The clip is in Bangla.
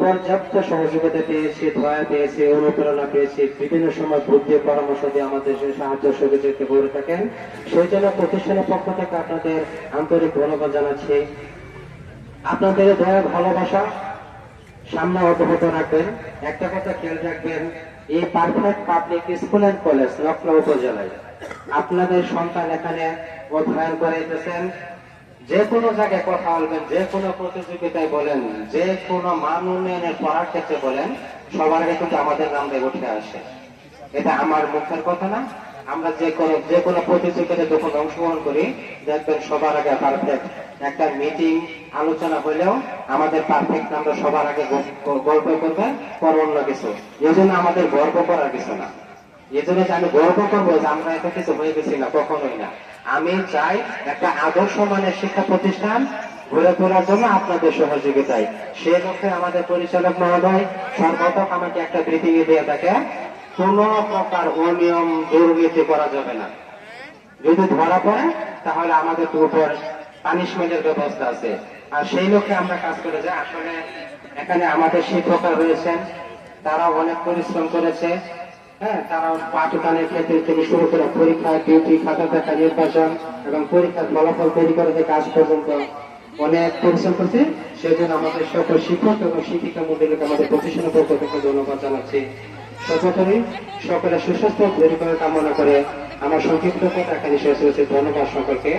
পর্যাপ্ত সহযোগিতা পেয়েছি, দয়া পেয়েছি, অনুপ্রেরণা পেয়েছি, বিভিন্ন সময় বুদ্ধি পরামর্শ দিয়ে আমাদের সাহায্য সহযোগিতা করে থাকেন। সেই জন্য প্রতিষ্ঠানের পক্ষ থেকে আপনাদের আন্তরিক ধন্যবাদ জানাচ্ছি। আপনাদের দয়া, ভালোবাসা সামনে অব্যাহত রাখবেন। একটা কথা খেয়াল রাখবেন, এই perfect public school and college Lucknow উপজেলায়। আপনাদের সন্তান এখানে অধ্যয়ন করাইতেছেন যে কোনো জায়গায় কথা বলবেন, যে কোনো প্রতিযোগিতায় বলেন, যে কোনো মান উন্নয়নের পড়ার ক্ষেত্রে বলেন, সবার আগে কিন্তু আমাদের নামটা উঠে আসে। এটা আমার মুখের কথা না। আমরা যে কোনো যে কোনো প্রতিযোগিতায় যখন অংশগ্রহণ করি, দেখবেন সবার আগে পারফেক্ট একটা মিটিং আলোচনা হলেও আমাদের পারফেক্ট আমরা সবার আগে গল্প করবেন, পর অন্য কিছু। এই জন্য আমাদের গর্ব করার কিছু না। এই জন্য যে আমি গর্ব করব যে আমরা এত কিছু হয়ে গেছি না, কখনোই না। আমি চাই একটা আদর্শ মানের শিক্ষা প্রতিষ্ঠান গড়ে তোলার জন্য আপনাদের সহযোগিতায়। সে লক্ষ্যে আমাদের পরিচালক মহোদয় সর্বতক আমাকে একটা ব্রিফিং দিয়ে থাকে, কোন প্রকার অনিয়ম, দুর্নীতি করা যাবে না। যদি ধরা পড়ে, তাহলে আমাদের উপর পানিশমেন্টের ব্যবস্থা আছে। আর সেই লক্ষ্যে আমরা কাজ করে যাই। আসলে এখানে আমাদের শিক্ষকরা রয়েছেন তারা অনেক পরিশ্রম করেছে। হ্যাঁ তারা ক্ষেত্রে শুরু পরীক্ষা দেখা এবং পরীক্ষার তৈরি করে থেকে পর্যন্ত অনেক পরিশ্রম আমাদের সকল শিক্ষক এবং আমাদের সকলের সুস্বাস্থ্য দূরীকরণ কামনা করে আমার সংক্ষিপ্ত ধন্যবাদ সকলকে।